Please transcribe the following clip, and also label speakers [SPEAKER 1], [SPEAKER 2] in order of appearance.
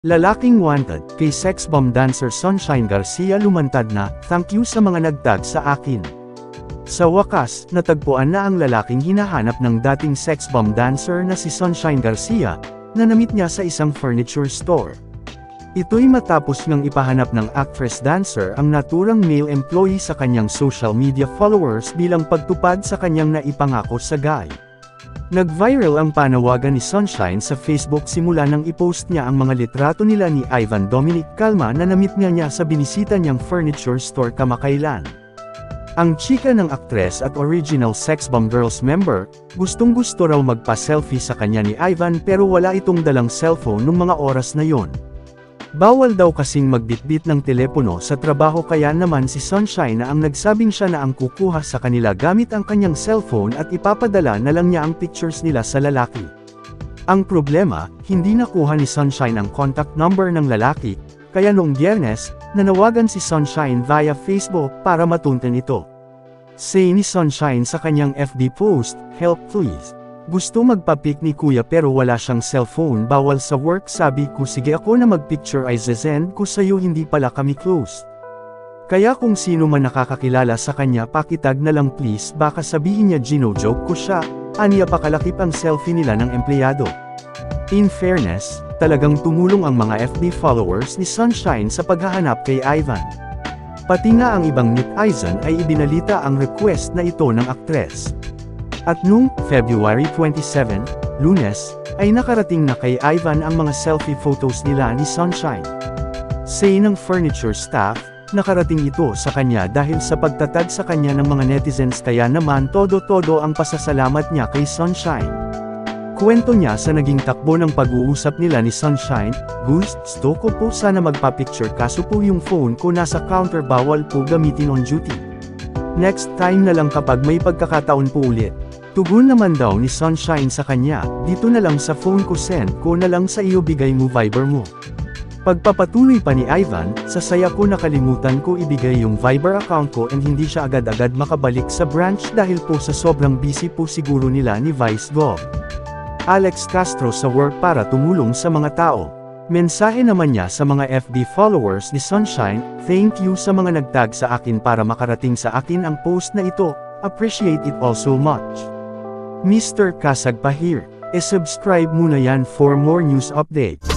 [SPEAKER 1] Lalaking wanted, kay sex bomb dancer Sunshine Garcia lumantad na, thank you sa mga nagtag sa akin. Sa wakas, natagpuan na ang lalaking hinahanap ng dating sex bomb dancer na si Sunshine Garcia, na namit niya sa isang furniture store. Ito'y matapos ngang ipahanap ng actress-dancer ang naturang male employee sa kanyang social media followers bilang pagtupad sa kanyang naipangako sa guy. Nag-viral ang panawagan ni Sunshine sa Facebook simula nang i-post niya ang mga litrato nila ni Ivan Dominic Calma na namit nga niya sa binisita niyang furniture store kamakailan. Ang chika ng aktres at original Sex Bomb Girls member, gustong gusto raw magpa-selfie sa kanya ni Ivan pero wala itong dalang cellphone nung mga oras na yon. Bawal daw kasing magbitbit ng telepono sa trabaho kaya naman si Sunshine na ang nagsabing siya na ang kukuha sa kanila gamit ang kanyang cellphone at ipapadala na lang niya ang pictures nila sa lalaki. Ang problema, hindi nakuha ni Sunshine ang contact number ng lalaki, kaya noong biyernes, nanawagan si Sunshine via Facebook para matuntan ito. Say ni Sunshine sa kanyang FB post, Help please. Gusto magpa-pic ni kuya pero wala siyang cellphone bawal sa work sabi ko sige ako na magpicture ay zezend ko sa'yo hindi pala kami close. Kaya kung sino man nakakakilala sa kanya pakitag na lang please baka sabihin niya gino-joke ko siya, aniya pakalakip ang selfie nila ng empleyado. In fairness, talagang tumulong ang mga FB followers ni Sunshine sa paghahanap kay Ivan. Pati nga ang ibang netizen ay ibinalita ang request na ito ng aktres. At noong February 27, lunes, ay nakarating na kay Ivan ang mga selfie photos nila ni Sunshine. Say ng furniture staff, nakarating ito sa kanya dahil sa pagtatag sa kanya ng mga netizens kaya naman todo-todo ang pasasalamat niya kay Sunshine. Kwento niya sa naging takbo ng pag-uusap nila ni Sunshine, Gusto ko po sana magpa-picture kaso po yung phone ko nasa counter bawal po gamitin on duty. Next time na lang kapag may pagkakataon po ulit. Tugon naman daw ni Sunshine sa kanya, dito na lang sa phone ko send ko na lang sa iyo bigay mo Viber mo. Pagpapatuloy pa ni Ivan, sa saya ko nakalimutan ko ibigay yung Viber account ko and hindi siya agad-agad makabalik sa branch dahil po sa sobrang busy po siguro nila ni Vice Gov. Alex Castro sa work para tumulong sa mga tao. Mensahe naman niya sa mga FB followers ni Sunshine, thank you sa mga nagtag sa akin para makarating sa akin ang post na ito, appreciate it all so much. Mr. Kasag pa here, e-subscribe muna yan for more news updates.